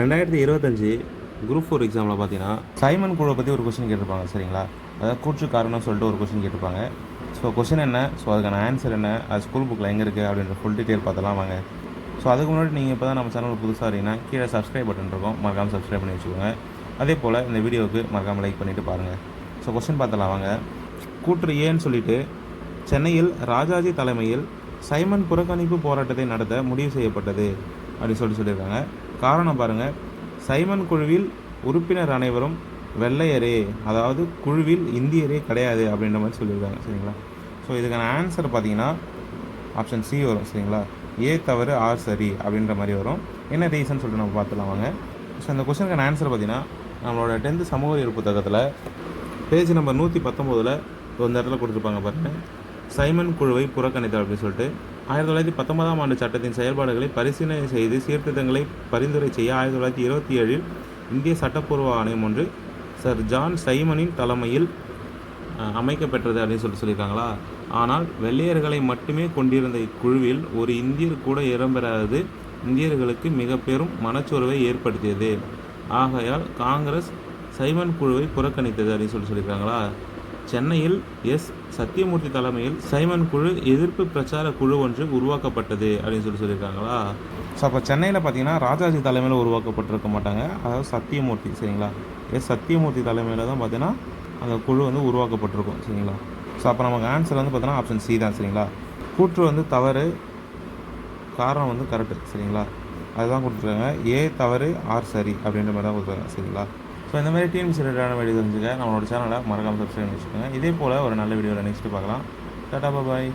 ரெண்டாயிரத்தி இருபத்தஞ்சி group four எக்ஸாமில் பார்த்தீங்கன்னா சைமன் குழுவை பற்றி ஒரு கொஸ்டின் கேட்டிருப்பாங்க சரிங்களா? அதாவது கூற்று காரணம் சொல்லிட்டு ஒரு கொஸ்டின் கேட்டிருப்பாங்க. ஸோ கொஸ்டின் என்ன? ஸோ அதுக்கான ஆன்சர் என்ன? அது ஸ்கூல் புக்கில் எங்கே இருக்குது அப்படின்ற ஃபுல் டீட்டெயில் பார்த்தலாம் வாங்க. ஸோ அதுக்கு முன்னாடி நீங்கள் இப்போ தான் நம்ம சேனல் புதுசாக வரீங்கன்னா கீழே சப்ஸ்கிரைப் பட்டன் இருக்கும். மறக்காமல் சப்ஸ்கிரைப் பண்ணி வச்சுக்கோங்க. அதே போல் இந்த வீடியோவுக்கு மறக்காமல் லைக் பண்ணிவிட்டு பாருங்கள் ஸோ கொஸ்டின் பார்த்தலாம் வாங்க. கூற்று ஏன்னு சொல்லிட்டு சென்னையில் ராஜாஜி தலைமையில் சைமன் புறக்கணிப்பு போராட்டத்தை நடத்த முடிவு செய்யப்பட்டது அப்படின்னு சொல்லிட்டு சொல்லியிருக்காங்க. காரணம் பாருங்கள் சைமன் குழுவில் உறுப்பினர் அனைவரும் வெள்ளையரே அதாவது குழுவில் இந்தியரே கிடையாது அப்படின்ற மாதிரி சொல்லியிருக்காங்க சரிங்களா? ஸோ இதுக்கான ஆன்சர் பார்த்தீங்கன்னா ஆப்ஷன் சி வரும் சரிங்களா? ஏ தவறு ஆர் சரி அப்படின்ற மாதிரி வரும். என்ன ரீசன் சொல்லிட்டு நம்ம பார்த்துலாம் வாங்க. ஸோ அந்த கொஸ்டினுக்கான ஆன்சர் பார்த்தீங்கன்னா நம்மளோட டென்த்து சமூக புத்தகத்தில் பேஜ் நம்பர் நூற்றி பத்தொம்போதில் இந்த இடத்துல கொடுத்துருப்பாங்க பாருங்கள் சைமன் குழுவை புறக்கணித்தார் அப்படின்னு சொல்லிட்டு ஆயிரத்தி தொள்ளாயிரத்தி பத்தொன்பதாம் ஆண்டு சட்டத்தின் செயல்பாடுகளை பரிசீலனை செய்து சீர்திருத்தங்களை பரிந்துரை செய்ய ஆயிரத்தி தொள்ளாயிரத்தி இருபத்தி ஏழில் இந்திய சட்டப்பூர்வ ஆணையம் ஒன்று சர் ஜான் சைமனின் தலைமையில் அமைக்கப்பெற்றது அப்படின்னு சொல்லிட்டு சொல்லியிருக்காங்களா? ஆனால் வெள்ளையர்களை மட்டுமே கொண்டிருந்த இக்குழுவில் ஒரு இந்தியர் கூட இடம்பெறாதது இந்தியர்களுக்கு மிக பெரும் மனச்சோர்வை ஏற்படுத்தியது. ஆகையால் காங்கிரஸ் சைமன் குழுவை புறக்கணித்தது அப்படின்னு சொல்லி சொல்லியிருக்காங்களா? சென்னையில் எஸ். சத்தியமூர்த்தி தலைமையில் சைமன் குழு எதிர்ப்பு பிரச்சார குழு ஒன்று உருவாக்கப்பட்டது அப்படின்னு சொல்லி சொல்லியிருக்காங்களா? ஸோ அப்போ சென்னையில் பார்த்தீங்கன்னா ராஜாஜி தலைமையில் உருவாக்கப்பட்டிருக்க மாட்டாங்க. அதாவது சத்தியமூர்த்தி சரிங்களா? எஸ். சத்தியமூர்த்தி தலைமையில் தான் பார்த்தீங்கன்னா அந்த குழு வந்து உருவாக்கப்பட்டிருக்கும் சரிங்களா? ஸோ அப்போ நமக்கு ஆன்சர் வந்து பார்த்தீங்கன்னா ஆப்ஷன் சி தான் சரிங்களா? கூற்று வந்து தவறு காரணம் வந்து கரெக்டு சரிங்களா? அதுதான் கொடுத்துருக்காங்க. ஏ தவறு ஆர் சரி அப்படின்ற மாதிரி தான் கொடுத்துருக்காங்க சரிங்களா? ஸோ இந்த மாதிரி டீம்ஸ் ரிலேட்டடான வீடியோ தெரிஞ்சுக்க நம்மளோட சேனலை மறக்காமல் சப்ஸ்கிரைப் பண்ணி வச்சுக்கோங்க. இதே போல் ஒரு நல்ல வீடியோவில் நெக்ஸ்ட்டு பார்க்கலாம். டாடா பாய்